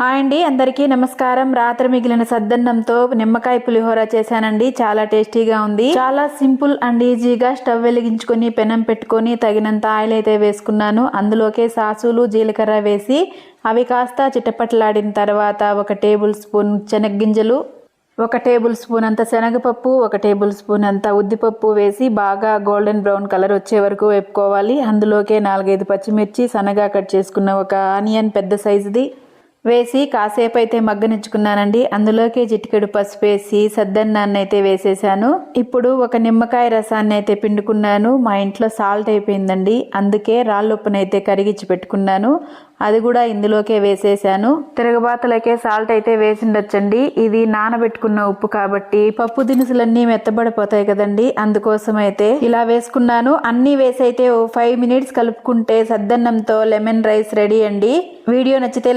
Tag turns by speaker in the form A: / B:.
A: Hi అండి అందరికీ నమస్కారం. రాత్రి మిగిలిన సద్దన్నంతో నిమ్మకాయ పులిహోర చేశానండి. చాలా టేస్టీగా ఉంది. చాలా సింపుల్ అండ్ ఈజీగా స్టవ్ వెలిగించుకొని పెనం పెట్టుకొని తగినంత ఆయిల్ అయితే వేసుకున్నాను. అందులోకే సాసులు జీలకర్ర వేసి అవి కాస్త చిటపటలాడిన తర్వాత ఒక టేబుల్ స్పూన్ శనగ్గింజలు ఒక టేబుల్ స్పూన్ అంత శనగపప్పు ఒక టేబుల్ స్పూన్ అంత ఉద్దిపప్పు వేసి బాగా గోల్డెన్ బ్రౌన్ కలర్ వచ్చే వరకు వేపుకోవాలి. అందులోకే నాలుగైదు పచ్చిమిర్చి సన్నగా కట్ చేసుకున్న ఒక ఆనియన్ పెద్ద సైజుది. వేసి కాసేపు అయితే మగ్గనిచ్చుకున్నానండి. అందులోకి చిటికెడు పసుపు వేసి సద్దన్నాన్ని అయితే వేసేసాను. ఇప్పుడు ఒక నిమ్మకాయ రసాన్ని అయితే పిండుకున్నాను. మా ఇంట్లో సాల్ట్ అయిపోయిందండి. అందుకే రాళ్ళుప్పునైతే కరిగించి పెట్టుకున్నాను. అది కూడా ఇందులోకే వేసేసాను. తిరగబాతలకే సాల్ట్ అయితే వేసిండొచ్చండి. ఇది నానబెట్టుకున్న ఉప్పు కాబట్టి పప్పు దినుసులన్నీ మెత్తబడిపోతాయి కదండి. అందుకోసం అయితే ఇలా వేసుకున్నాను. అన్నీ వేసి అయితే ఓ ఫైవ్ మినిట్స్ కలుపుకుంటే సద్దన్నంతో లెమన్ రైస్ రెడీ అండి. వీడియో నచ్చితే